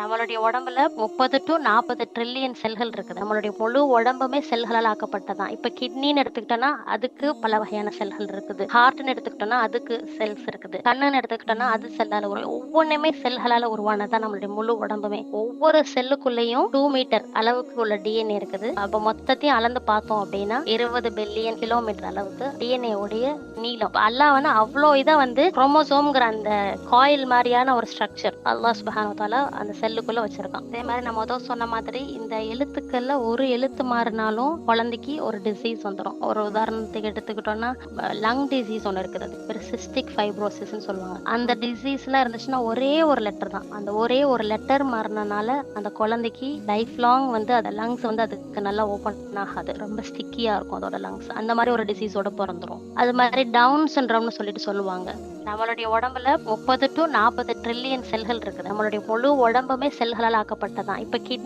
நம்மளுடைய உடம்புல முப்பது டு நாற்பது ட்ரில்லியன் செல்கள் இருக்குது. நம்மளுடைய முழு உடம்புமே செல்களால் ஆக்கப்பட்டதான் இப்போ கிட்னின்னு எடுத்துக்கிட்டோம்னா அதுக்கு பல வகையான செல்கள் இருக்குது. ஹார்ட்னு எடுத்துக்கிட்டோம்னா அதுக்கு செல்ஸ் இருக்குது. கண்ணுன்னு எடுத்துக்கிட்டோம்னா அது செல்லால் உரு ஒவ்வொன்றுமே செல்களால் உருவானதான் நம்மளுடைய முழு உடம்புமே. ஒவ்வொரு செல்லுக்குள்ளேயும் டூ மீட்டர் அளவுக்கு உள்ள டிஎன்ஏ இருக்குது. அப்போ மொத்தத்தையும் அளந்து பார்த்தோம் அப்படின்னா இருபது பில்லியன் கிலோமீட்டர் அளவுக்கு டிஎன்ஏ உடைய நீளம். அல்லாஹ் வந்து அவ்வளோ இதை வந்து குரோமோசோம்ங்கிற அந்த காயில் மாதிரியான ஒரு ஸ்ட்ரக்சர் அல்லாஹ் சுபஹானு அந்த செல் செல்லுக்குள்ள வச்சிருக்கான். அதே மாதிரி நம்ம மொதல் சொன்ன மாதிரி இந்த எழுத்துக்கள்ல ஒரு எழுத்து மாறினாலும் குழந்தைக்கு ஒரு டிசீஸ் வந்துடும் ஒரு உதாரணத்துக்கு எடுத்துக்கிட்டோம்னா லங் டிசீஸ் ஒன்று இருக்குது அது. பேர் சிஸ்டிக் ஃபைப்ரோசிஸ்ன்னு சொல்லுவாங்க. அந்த டிசீஸ்லாம் இருந்துச்சுன்னா ஒரே ஒரு லெட்டர் தான். அந்த ஒரே ஒரு லெட்டர் மாறினனால அந்த குழந்தைக்கு லைஃப் லாங் வந்து அந்த லங்ஸ் வந்து அதுக்கு நல்லா ஓப்பன் ஆகாது. ரொம்ப ஸ்டிக்கியாக இருக்கும் அதோட லங்ஸ் அந்த மாதிரி ஒரு டிசீஸோட பிறந்துரும். அது மாதிரி டவுன் சிண்ட்ரோம்னு சொல்லிட்டு சொல்லுவாங்க. நம்மளுடைய உடம்புல முப்பது டு நாற்பது ட்ரில்லியன் செல்கள் இருக்குது. நம்மளுடைய முழு உடம்புமே செல்களால் ஆக்கப்பட்டதான் இப்ப கிட்னி